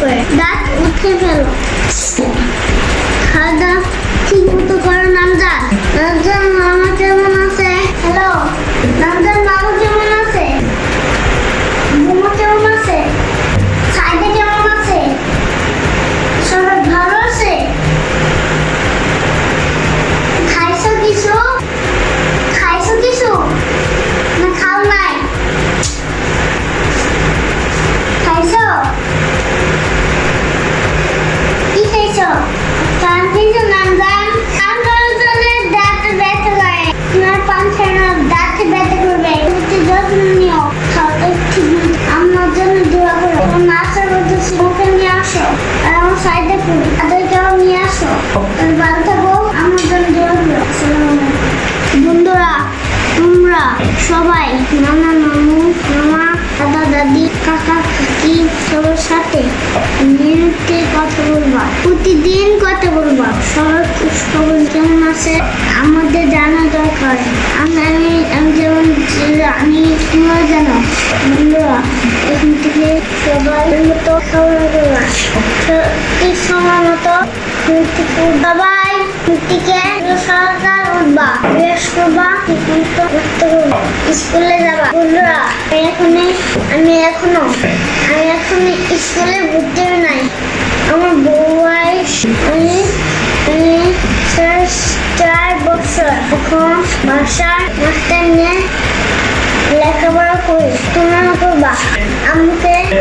করে। দাঁত উঠে ফেলো খাওয়া দাওয়া ঠিক মতো করো আসো। আমার সাইডে নিয়ে আসো। ভালো আমার জন্য বন্ধুরা, তোমরা সবাই নানা মামু মামা, দাদা, দাদি, কাকা, কাকি, সবার সাথে মিনিটে কথা বলবা। প্রতিদিন কথা বলবা। সবার খোঁজ খবর কেমন আছে, আমাদের জানা দরকার। আমি আমি আমি তোমরা জানো বন্ধুরা এখান থেকে সবাই মতো খাওয়া সময় মতো সবাই থেকে সকাল উঠবা ব্রাশ করবা উঠতে স্কুলে যাবা। বন্ধুরা আমি এখনই, আমি এখনও আমি এখনও স্কুলে ভর্তি নাই। আমার বয়স আমি আমি চার- বছর, এখন লেখাপড়া করবা।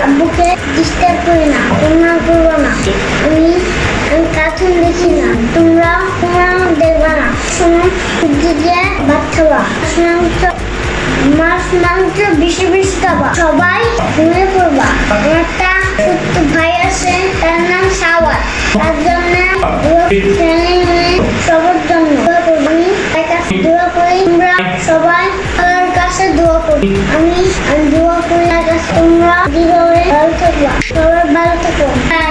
আব্বুকে ডিস্টার্ব করি না করব না। আমি আমি কার্টুন দেখি না। তোমরা তোমরা দেখবা না। ভাত খাবা মাংস মাছ, মাংস বেশি বেশি খাবা। সবাই একটা ছোট্ট ভাই আছে, তার নাম সাওয়ার তার জন্য সবার জন্য দোয়া করব তার কাছে দোয়া করি, তোমরা সবাই কাছে দোয়া করি। আমি করি তার কাছে ভালো থাকবা সবাই থাকো।